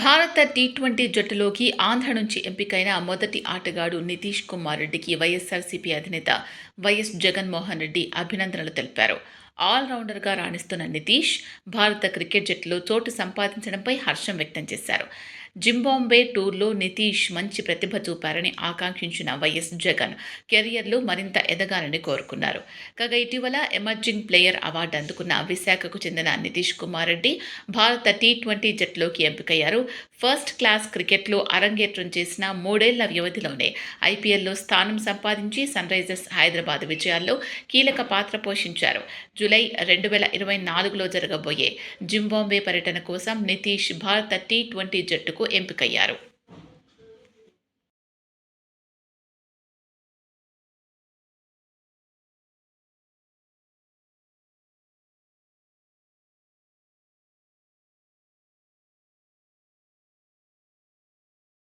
భారత T twenty జట్టులోకి ఆంధ్ర నుంచి ఎంపికైన మొదటి ఆటగాడు నితీష్ కుమార్ రెడ్డికి వైఎస్ఆర్సీపీ అధినేత వైఎస్ జగన్మోహన్ రెడ్డి అభినందనలు తెలిపారు. ఆల్రౌండర్గా రాణిస్తున్న నితీష్ భారత క్రికెట్ జట్టులో చోటు సంపాదించడంపై హర్షం వ్యక్తం చేశారు. జింబాంబే టూర్లో నితీష్ మంచి ప్రతిభ చూపారని ఆకాంక్షించిన వైఎస్ జగన్ కెరియర్లో మరింత ఎదగాలని కోరుకున్నారు. కాగా ఇటీవల ఎమర్జింగ్ ప్లేయర్ అవార్డు అందుకున్న విశాఖకు చెందిన నితీష్ కుమార్ రెడ్డి భారత టీ ట్వంటీ జట్టులోకి ఎంపికయ్యారు. ఫస్ట్ క్లాస్ క్రికెట్లో అరంగేట్రం చేసిన మూడేళ్ళ వ్యవధిలోనే ఐపీఎల్లో స్థానం సంపాదించి సన్ రైజర్స్ హైదరాబాద్ విజయాల్లో కీలక పాత్ర పోషించారు. జూలై రెండు వేల ఇరవై నాలుగులో జరగబోయే జింబాంబే పర్యటన కోసం నితీష్ భారత టీ ట్వంటీ జట్టుకు ఎంపికయ్యారు.